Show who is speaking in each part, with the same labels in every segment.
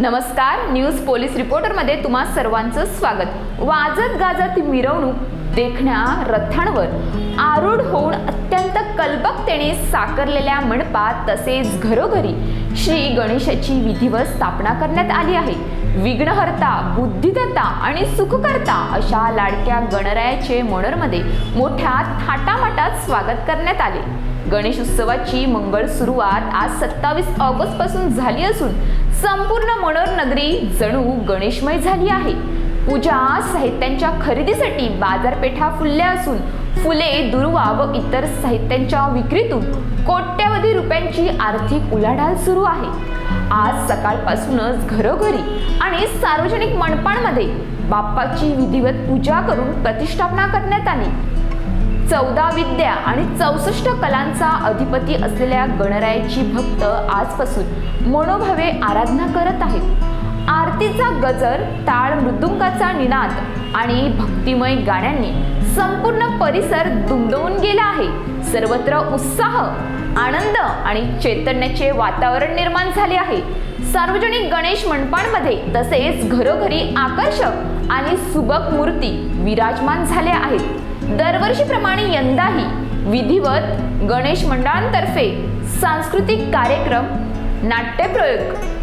Speaker 1: नमस्कार news police रिपोर्टरमध्ये तुम्हा सर्वांचं स्वागत. वाजत गाजत मिरवणूक देखण्या रथांवर. आरूढ होऊन अत्यंत कल्पकतेने साकारलेल्या मंडपात तसेच घरोघरी श्री गणेशाची विधिवत स्थापना करण्यात आली आहे. विघ्नहर्ता बुद्धिदत्ता आणि सुखकर्ता अशा लाडक्या गणरायाचे मनोरमध्ये मोठ्या थाटामाटात स्वागत करण्यात आले. गणेश उत्सवाची मंगळ सुरुवात आज सत्तावीस ऑगस्टपासून झाली असून संपूर्ण मनोर नगरी जणू गणेशमय झाली आहे. पूजा साहित्यांच्या खरेदीसाठी बाजारपेठा फुलल्या असून फुले दुर्वा व इतर साहित्यांच्या विक्रीतून कोट्यवधी रुपयांची आर्थिक उलाढाल सुरू आहे. आज सकाळपासूनच घरोघरी आणि सार्वजनिक मंडपांमध्ये बाप्पाची विधिवत पूजा करून प्रतिष्ठापना करण्यात आली. चौदा विद्या आणि चौसष्ट कलांचा अधिपती असलेल्या गणरायाची भक्त आजपासून मनोभावे आराधना करत आहेत. आरतीचा गजर टाळ मृदुंगाचा निनाद आणि भक्तिमय गाण्यांनी संपूर्ण परिसर दुमदवून गेला आहे. सर्वत्र उत्साह आनंद आणि चैतन्याचे वातावरण निर्माण झाले आहे. सार्वजनिक गणेश मंडपांमध्ये तसेच घरोघरी आकर्षक आणि सुबक मूर्ती विराजमान झाल्या आहेत. दरवर्षीप्रमाणे यंदाही विधिवत गणेश मंडळांतर्फे सांस्कृतिक कार्यक्रम नाट्यप्रयोग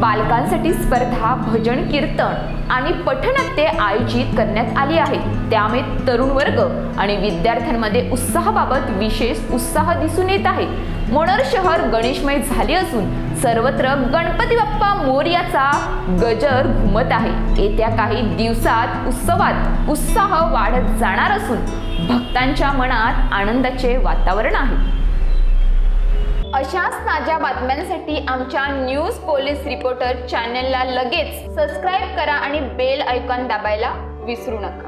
Speaker 1: बालकांसाठी स्पर्धा भजन कीर्तन आणि पठनत्ये आयोजित करण्यात आली आहेत त्यामुळे तरुण वर्ग आणि विद्यार्थ्यांमध्ये उत्साहाबाबत विशेष उत्साह दिसून येत आहे. मनोर शहर गणेशमय झाले असून सर्वत्र गणपती बाप्पा मोर्याचा गजर घुमत आहे. येत्या काही दिवसात उत्सवात उत्साह वाढत जाणार असून भक्तांच्या मनात आनंदाचे वातावरण आहे. अशाच ताज्या बातम्यांसाठी आमच्या न्यूज पोलीस रिपोर्टर चॅनलला लगेच सबस्क्राईब करा आणि बेल ऐकॉन दाबायला विसरू नका.